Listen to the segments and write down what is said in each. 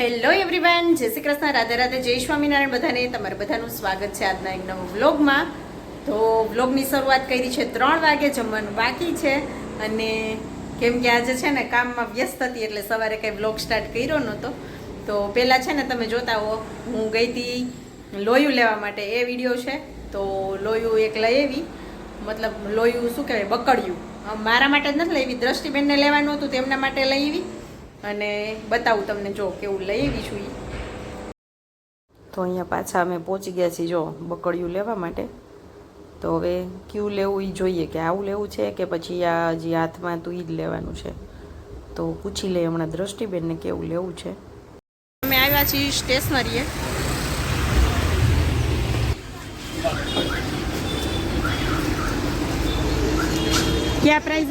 Hello everyone જય શ્રી કૃષ્ણ, રાધે રાધે, જય સ્વામિનારાયણ બધાને. તમારે બધાનું સ્વાગત છે આજના એક વ્લોગમાં. તો વ્લોગની શરૂઆત કરી છે ત્રણ વાગે, જમવાનું બાકી છે. અને કેમ કે આજે છે ને કામમાં વ્યસ્ત હતી એટલે સવારે કંઈ વ્લોગ સ્ટાર્ટ કર્યો નહોતો. તો પહેલાં છે ને તમે જોતા હો, હું ગઈ હતી લોયું લેવા માટે. એ વીડિયો છે, તો લોયું એક લઈ આવી. મતલબ લોયું શું કહેવાય, બકડ્યું. મારા માટે જ નથી લેવી, દ્રષ્ટિબેનને લેવાનું હતું, તેમના માટે લઈ આવી. અને બતાવું તમને જો કેવું લઈ આવી છું તો અહીંયા પાછા અમે પહોંચી ગયા છીએ જો બકડિયું લેવા માટે. તો હવે કયું લેવું એ જોઈએ કે આવું લેવું છે કે પછી આ જે હાથમાં તું એ જ લેવાનું છે. તો પૂછી લઈએ હમણાં દ્રષ્ટિબેનને કેવું લેવું છે. અમે આવ્યા છીએ સ્ટેશનરીએ. ક્યાં પ્રાઇઝ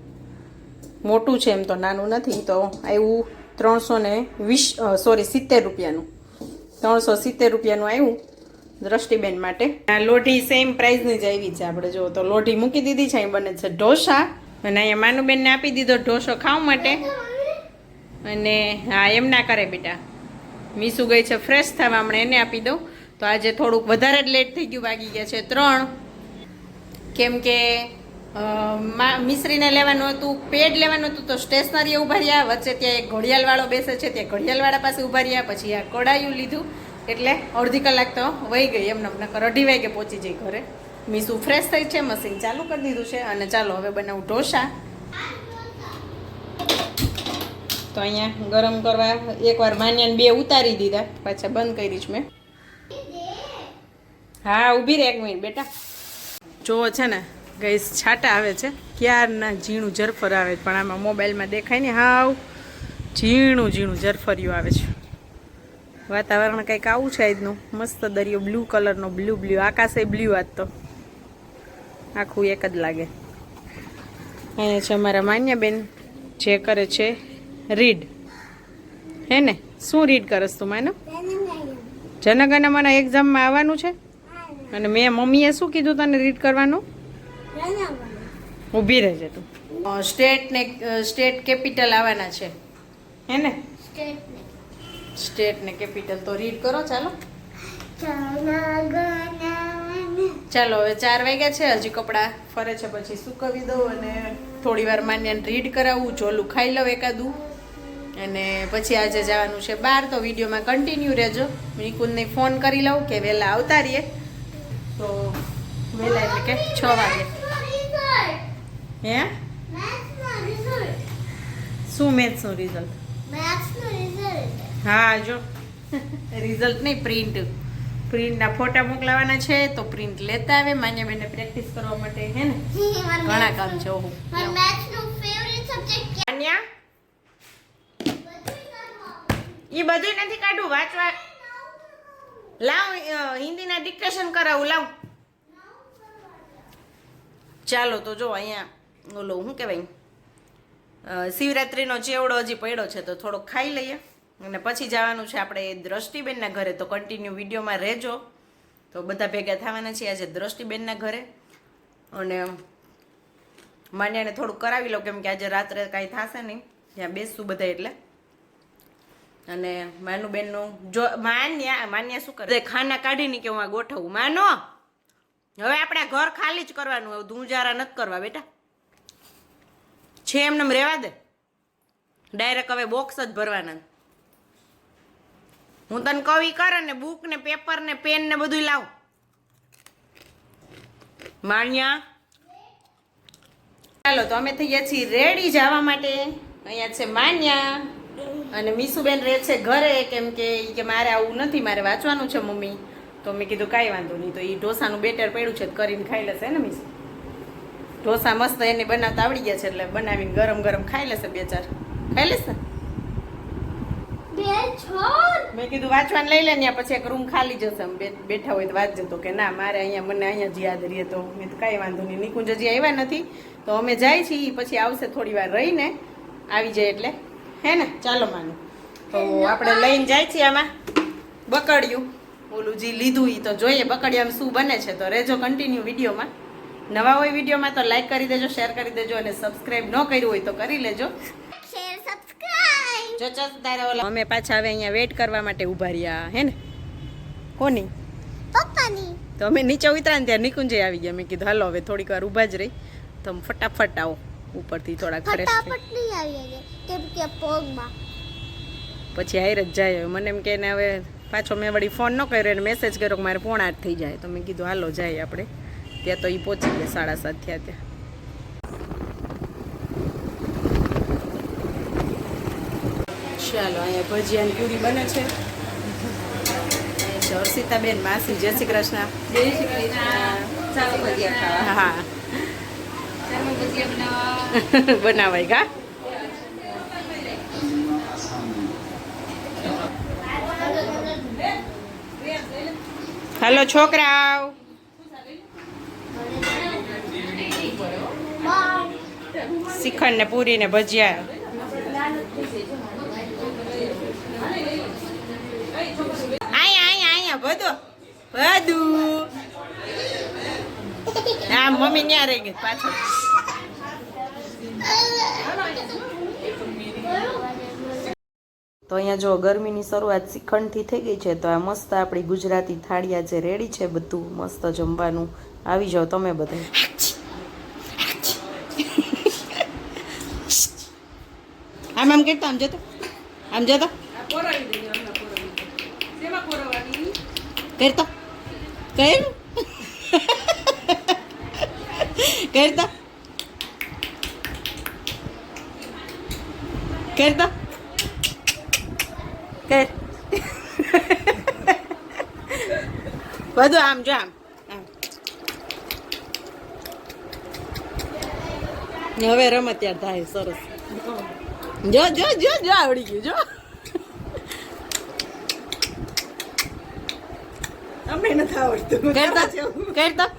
મોટું છે એમ તો, નાનું નથી, તો આવ્યું ત્રણસો ને વીસ સોરી સિત્તેર રૂપિયાનું. ત્રણસો સિત્તેર રૂપિયાનું આવ્યું દ્રષ્ટિબેન માટે. આ લોઢી સેમ પ્રાઇઝની જ આવી છે આપણે, જો તો લોઢી મૂકી દીધી છે, અહીં બને છે ઢોસા. અને અહીંયા માનુબેનને આપી દીધો ઢોસો ખાવા માટે. અને હા, એમ ના કરે બેટા. મીસુ ગઈ છે ફ્રેશ થવા, હમણાં એને આપી દઉં. તો આજે થોડુંક વધારે જ લેટ થઈ ગયું વાગી ગયા છે ત્રણ. કેમ કે મિશ્રીને લેવાનું હતું, પેડ લેવાનું હતું, તો સ્ટેશનરી ઊભા રહ્યા. વચ્ચે ત્યાં એક ઘડિયાળવાળો બેસે છે, ત્યાં ઘડિયાળવાળા પાસે ઊભા રહ્યા. પછી આ કડાયું લીધું, એટલે અડધી કલાક તો વહી ગઈ. એમને નકર અઢી વાગે પહોંચી જઈ ઘરે. મીસું ફ્રેશ થઈ છે મશીન ચાલુ કરી દીધું છે, અને ચાલો હવે બનાવું ઢોસા. તો અહીંયા ગરમ કરવા એકવાર માન્યાને બે ઉતારી દીધા. પાછા બંધ કરી છું મેં. હા, ઊભી રહે એક મિનિટ બેટા. જોવો છે ને ગઈસ છાટા આવે છે. ક્યારના ઝીણું જરફર આવે પણ આમાં મોબાઈલમાં દેખાય ને હાવ ઝીણું ઝીણું જરફર્યું આવે છે. વાતાવરણ કંઈક આવું છે આજનું. મસ્ત દરિયો બ્લુ કલરનો બ્લુ બ્લુ આકાશે બ્લુ આજ તો. આખું એક જ લાગે. અહીંયા છે અમારા માન્યાબેન. જે કરે છે રીડ હે ને? શું રીડ કરસ તું, માનો? જનગણમન એક્ઝામમાં આવવાનું છે? અને મેં મમ્મીએ શું કીધું તને રીડ કરવાનું? ઊભી રહેજે તું. સ્ટેટ ને સ્ટેટ કેપિટલ આવવાના છે. હે ને સ્ટેટ ને કેપિટલ તો રીડ કરો ચાલો. ચાલો હવે ચાર વાગ્યા છે હજી કપડાં ફરે છે પછી સુકવી દઉં અને થોડી વાર માન્યાને રીડ કરાવવું જોલું ખાઈ લઉં એકાદું. અને પછી આજે જવાનું છે બહાર તો વિડીયોમાં કન્ટિન્યુ રહેજો. નિકુંદને ફોન કરી લઉં કે વહેલા આવતા રહીએ. તો વહેલા એટલે કે છ વાગે. હે? શું મેથ્સનું રિઝલ્ટ હા, જો. રિઝલ્ટ નહીં પ્રિન્ટ પ્રિન્ટના ફોટા મોકલાવાના છે, તો પ્રિન્ટ લેતા આવે. માન્યાબેનને પ્રેક્ટિસ કરવા માટે, હે ને? ઘણા કામ છે, ઓહો. માન્યા? એ બધું નથી કાઢું વાંચવા. લાવ હિન્દીના ડિક્ટેશન કરાવું, લાવ. ચાલો તો જો અહીંયા ઓલો શું કહેવાય? શિવરાત્રિનો ચેવડો હજી પડ્યો છે તો થોડો ખાઈ લઈએ. અને પછી જવાનું છે આપણે દ્રષ્ટિબેનના ઘરે. તો કન્ટિન્યુ વિડીયોમાં રહેજો. તો બધા ભેગા થવાના છીએ આજે દ્રષ્ટિબેનના ઘરે. અને માન્યાને થોડુંક કરાવી લો કેમ કે આજે રાત્રે કાંઈ થશે નહીં. ત્યાં બેસશું બધા એટલે. અને માનુબેનનું જો, માન્યા માન્યા શું કરે? ખાના કાઢીને કે હું આ ગોઠવું? માનો! હવે આપણે ઘર ખાલી જ કરવાનું, હવે ધૂંજારા નથી કરવા બેટા. છે એમને એમ રહેવા દે. ડાયરેક્ટ હવે બોક્સ જ ભરવાના હું તને કવિ કર ને બુક ને પેપર ને પેન ને બધું લાવ. માણ્યા. ચાલો, તો અમે થઈ ગયા છીએ રેડી જવા માટે. અહીંયા છે માન્યા અને મીસુબેન રહે છે ઘરે, કેમ કે કે મારે આવું નથી, મારે વાંચવાનું છે મમ્મી. તો મેં કીધું કાંઈ વાંધો નહીં. તો એ ઢોસાનું બેટર પડ્યું છે કરીને ખાઈ લેશે ને મીસુ? ઢોસા મસ્ત એને બનાવતા આવડી ગયા છે એટલે બનાવીને ગરમ ગરમ ખાઈ લેશે બે ચાર. ખાઈ લેશે? મેં કીધું વાંચવાને લઈ લે ને પછી એક રૂમ ખાલી જશે બેઠા હોય તો વાંચજો તો કે ના મારે અહીંયા મને અહીંયા જ યાદ રહીએ તો મેં તો કાંઈ વાંધો નહીં. નિકુંજ હજી આવ્યા નથી. તો અમે જાય છીએ પછી આવશે થોડી વાર રહીને. આવી જાય એટલે. હે ને? ચાલો માનું. તો આપણે લઈને જાય છીએ આમાં. બકડ્યું. ઓલું જે લીધું એ તો જોઈએ બકડિયામાં શું બને છે. તો રેજો કન્ટિન્યુ વિડીયોમાં. નવા હોય વિડીયોમાં તો લાઈક કરી દેજો શેર કરી દેજો અને સબસ્ક્રાઈબ ન કર્યું હોય તો કરી લેજો. જો ચસ તારે ઓલા. અમે પાછા હવે અહીંયા વેટ કરવા માટે ઊભા રહ્યા હે ને? કોની? તો અમે નીચે ઉતરા ને ત્યાં નિકુંજે આવી ગયા. મેં કીધું હાલો હવે થોડીક વાર ઊભા જ રહી. તો ફટાફટ આવો ઉપરથી થોડા ફ્રેશ ફટાફટ નહીં આવી કેમ કે પગમાં. પછી હાઈર જ જાય મને એમ કે ને હવે પાછો મેં વળી ફોન ન કર્યો અને મેસેજ કર્યો કે મારે પોણા આઠ થઈ જાય. તો મેં કીધું હાલો જાય આપણે. ત્યાં તો એ પહોંચી ગયા સાડા સાત થયા ત્યાં. ચાલો અહીંયા ભજીયાની પૂરી બને છે. હર્ષિતાબેન માસી જય શ્રી કૃષ્ણ. હા. બનાવાય કા? હાલો છોકરાઓ. શ્રીખંડ ને પૂરી ને ભજીયા બધું. બધું. મમ્મી ત્યાં રહી ગઈ તો અહીંયા જો ગરમીની શરૂઆત શ્રીખંડથી થઈ ગઈ છે, તો આ મસ્ત આપણી ગુજરાતી થાળિયા જે રેડી છે બધું, મસ્ત જમવાનું. આવી જાઓ તમે બધા. આમ આમ કરતા આમ જતો આમ જતો કરતા. કર કરતા. કરતા. કર બધું આમ, જો આમ. હવે રમત યાર થાય, સરસ. જો જો જો જો આવડી ગયું જો અમે નથી આવડતું કરતા કરતા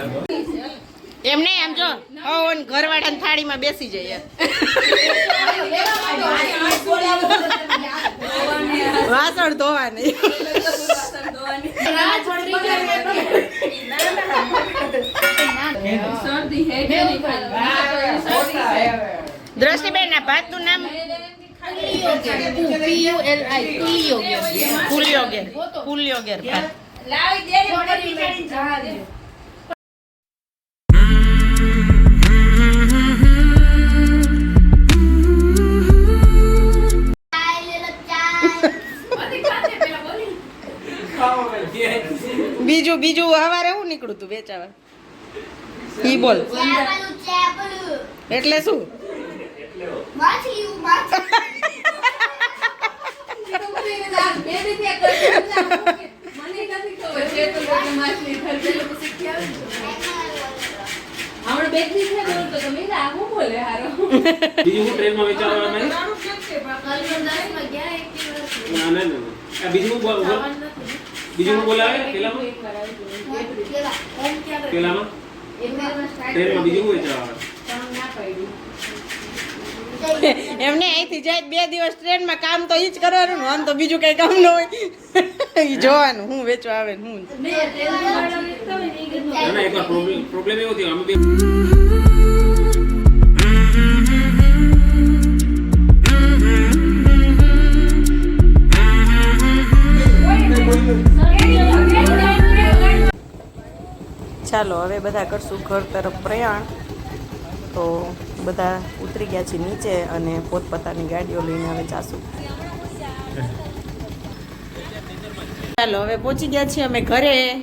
એમ નહીં, એમ જો. ઓન ઘરવાળાની થાળીમાં બેસી જઈએ વાસણ ધોવાની. દ્રષ્ટિબેન ના ભાતનું નામ? ફૂલિયોગેર ફૂલિયોગેર ભાત. બીજું બીજું હવારે હું નીકળું તું વેચાવા? ઈ બોલ. એટલે શું? બીજું ટ્રેનમાં વિચારવા ના ના ના બીજું બોલ બોલ. બીજું હું બોલાવે? પેલામાં? પેલામાં? ટ્રેનમાં બીજું હું વિચારવા એમને અહીંથી જાય બે દિવસ ટ્રેનમાં કામ તો ઈ જ કરવાનું ને આમ તો બીજું કઈ કામ ન હોય. ઈ જોવાનું હું વેચવા આવે હું. ના ના એકવાર પ્રોબ્લેમ પ્રોબ્લેમ એવો થયો. અમે ચાલો, હવે બધા કરશું ઘર તરફ પ્રયાણ. તો બધા ઉતરી ગયા છે નીચે અને પોતપોતાની ગાડીઓ લઈને હવે જાશું. ચાલો, હવે પહોંચી ગયા છીએ અમે ઘરે.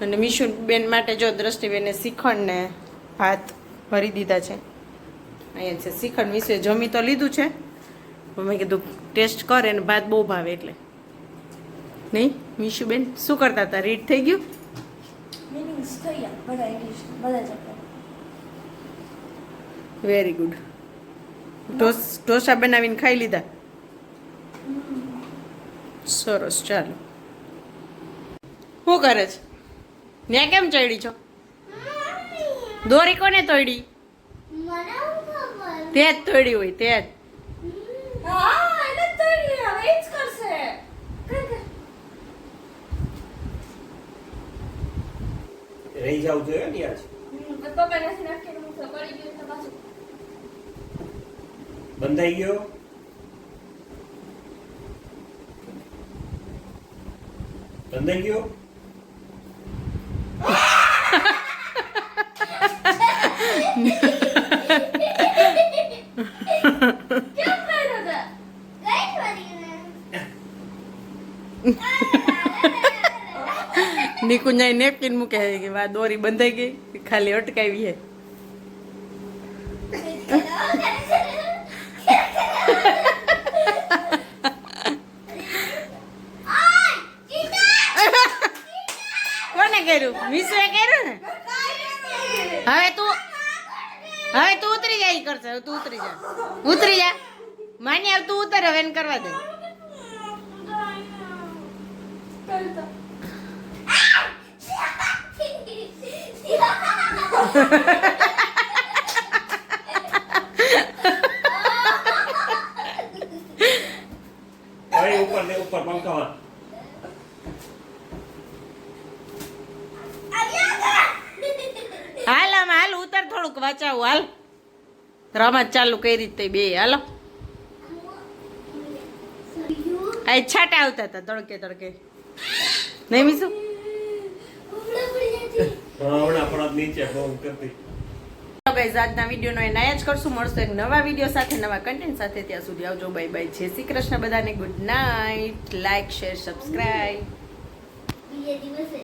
અને બેન માટે જો દ્રષ્ટિબેને શિખંડને ભાત ભરી દીધા છે. અહીંયા છે શ્રીખંડ વિશે જમી તો લીધું છે. મેં કીધું ટેસ્ટ કરે ને ભાત બહુ ભાવે એટલે. નહીં, મીશુબેન, શું કરતા હતા? રીડ થઈ ગયું? મિનિંગ્સ થઈ ગયા બધા ઇંગ્લિશ બધા ચેપ્ટર વેરી ગુડ ઢોસ ઢોસા બનાવીને ખાઈ લીધા? સરસ ચાલો. શું કરે છે? ત્યાં કેમ ચડી છો? દોરી કોને તોડી? તે જ તોડી હોય તે જ હા એને તો હવે જ કરશે કઈ કઈ રહી જાવ જોઈએ ને યાર. બંધાઈ ગયો? બંધાઈ ગયો? કેમ કર્યો તે કઈ કરીને નિકુંજાઈ નેપકિન મૂકે કે આ દોરી બંધાઈ ગઈ ખાલી અટકાવી છે. કોને કર્યું? મિસુએ કર્યું ને? હવે તું હવે તું ઉતરી જાય કરશે તું ઉતરી જા. ઉતરી જા. માની હવે તું ઉતર, હવે એને કરવા દે. હાલ આમ, હાલ, ઉતર થોડુંક, વાંચાવું, હાલ. રમત ચાલુ કઈ રીતે બે, હાલો. આ છાટા આવતા હતા, તડકે તડકે. નહીં, મીસુ? હા, હમણાં પણ નીચે બહુ કરતી ગાઈઝ આજના વિડીયોનો એ નાયા જ કરશું. મળશું એક નવા વીડિયો સાથે નવા કન્ટેન્ટ સાથે. ત્યાં સુધી આવજો. બાય બાય જય શ્રી કૃષ્ણ બધાને. Good night like share subscribe બીજે દિવસે.